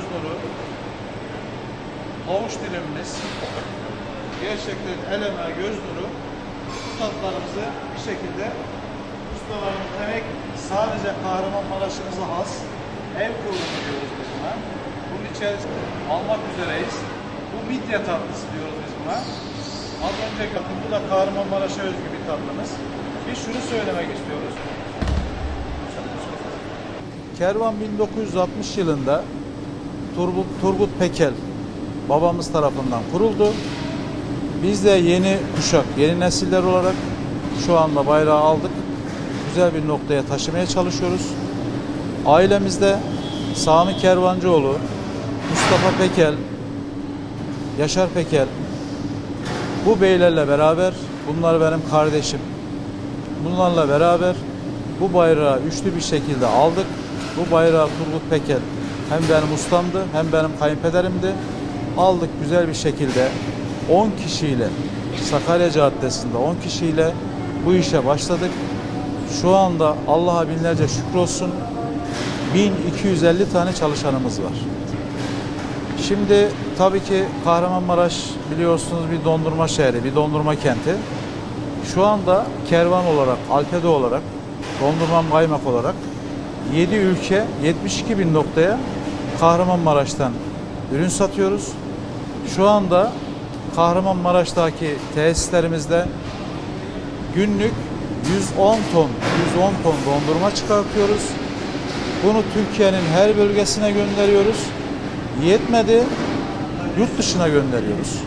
göz nuru, avuç dilimimiz, gerçekten el emeği göz nuru bu tatlarımızı bir şekilde ustalarımız emek sadece Kahramanmaraş'ımıza has ev kurulumu diyoruz biz buna. Bunun içerisinde almak üzereyiz. Bu midye tatlısı diyoruz biz buna. Az önce bakın bu da Kahramanmaraş'a özgü bir tatlımız. Biz şunu söylemek istiyoruz. Kervan 1960 yılında Turgut, Turgut Pekel babamız tarafından kuruldu. Biz de yeni kuşak, yeni nesiller olarak şu anda bayrağı aldık. Güzel bir noktaya taşımaya çalışıyoruz. Ailemizde Sami Kervancıoğlu, Mustafa Pekel, Yaşar Pekel bu beylerle beraber bunlar benim kardeşim. Bunlarla beraber bu bayrağı üçlü bir şekilde aldık. Bu bayrağı Turgut Pekel hem benim ustamdı hem benim kayınpederimdi. Aldık güzel bir şekilde 10 kişiyle Sakarya Caddesi'nde 10 kişiyle bu işe başladık. Şu anda Allah'a binlerce şükür olsun 1250 tane çalışanımız var. Şimdi tabii ki Kahramanmaraş biliyorsunuz bir dondurma şehri, bir dondurma kenti. Şu anda kervan olarak, alpede olarak, dondurma kaymak olarak 7 ülke 72 bin noktaya Kahramanmaraş'tan ürün satıyoruz. Şu anda Kahramanmaraş'taki tesislerimizde günlük 110 ton, 110 ton dondurma çıkartıyoruz. Bunu Türkiye'nin her bölgesine gönderiyoruz. Yetmedi, yurt dışına gönderiyoruz.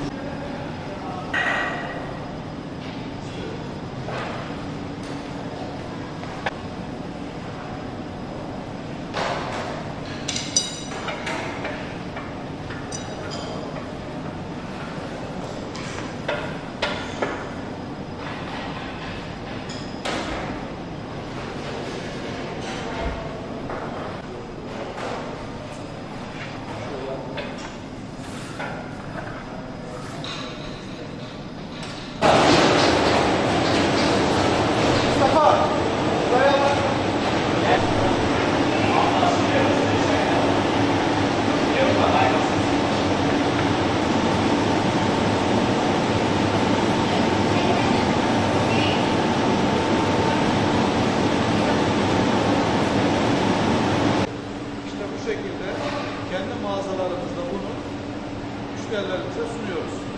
Mağazalarımızda bunu müşterilerimize sunuyoruz.